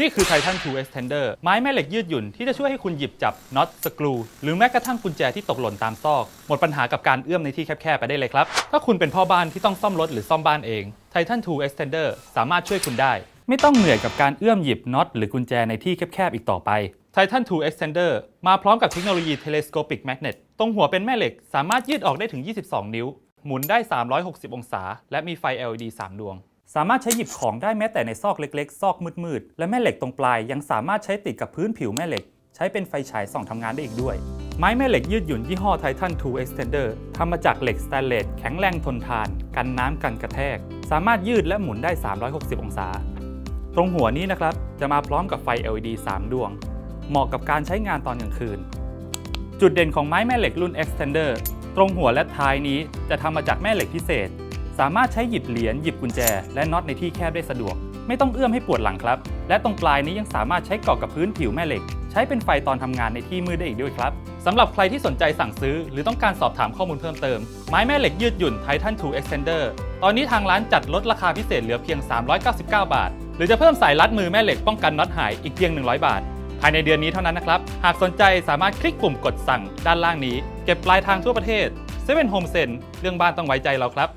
นี่คือ Titan 2 Extender ไม้แม่เหล็กยืดหยุ่นที่จะช่วยให้คุณหยิบจับน็อตสกรูหรือแม้กระทั่งกุญแจที่ตกหล่นตามซอก หมดปัญหากับการเอื้อมในที่แคบๆไปได้เลยครับ ถ้าคุณเป็นพ่อบ้านที่ต้องซ่อมรถหรือซ่อมบ้านเอง Titan 2 Extender สามารถช่วยคุณได้ ไม่ต้องเหนื่อยกับการเอื้อมหยิบน็อตหรือกุญแจในที่แคบๆอีกต่อไป Titan 2 Extender มาพร้อมกับเทคโนโลยี Telescopic Magnet ตรงหัวเป็นแม่เหล็กสามารถยืดออกได้ถึง 22 นิ้ว หมุนได้ 360 องศา และมีไฟ LED 3 ดวง สามารถใช้หยิบของได้แม้แต่ในซอกเล็กๆ ซอกมืดๆ และแม่เหล็กตรงปลายยังสามารถใช้ติดกับพื้นผิวแม่เหล็ก ใช้เป็นไฟฉายส่องทำงานได้อีกด้วย ไม้แม่เหล็กยืดหยุ่นยี่ห้อ Titan 2 Extender ทำมาจากเหล็กสแตนเลสแข็งแรงทนทาน กันน้ำกันกระแทก สามารถยืดและหมุนได้ 360 องศา ตรงหัวนี้นะครับ จะมาพร้อมกับไฟ LED 3 ดวง เหมาะกับการใช้งานตอนกลางคืน จุดเด่นของไม้แม่เหล็กรุ่น Extender ตรงหัวและท้ายนี้จะทำมาจากแม่เหล็กพิเศษ สามารถใช้หยิบเหรียญหยิบกุญแจ และน็อตในที่แคบได้สะดวก ไม่ต้องเอื้อมให้ปวดหลังครับ และตรงปลายนี้ยังสามารถใช้เกาะกับพื้นผิวแม่เหล็ก ใช้เป็นไฟตอนทำงานในที่มืดได้อีกด้วยครับสำหรับใครที่สนใจสั่งซื้อ หรือต้องการสอบถามข้อมูลเพิ่มเติม ไม้แม่เหล็กยืดหยุ่น Titan 2 Extender ตอนนี้ทางร้านจัดลดราคาพิเศษเหลือเพียง 399 บาท หรือจะเพิ่มสายรัดมือแม่เหล็กป้องกันน็อตหายอีกเพียง 100 บาท ภายในเดือนนี้เท่านั้นนะครับ หากสนใจสามารถคลิกปุ่มกดสั่งด้านล่างนี้ เก็บปลายทางทั่วประเทศ7 Home Sen เรื่องบ้านต้องไว้ใจเราครับ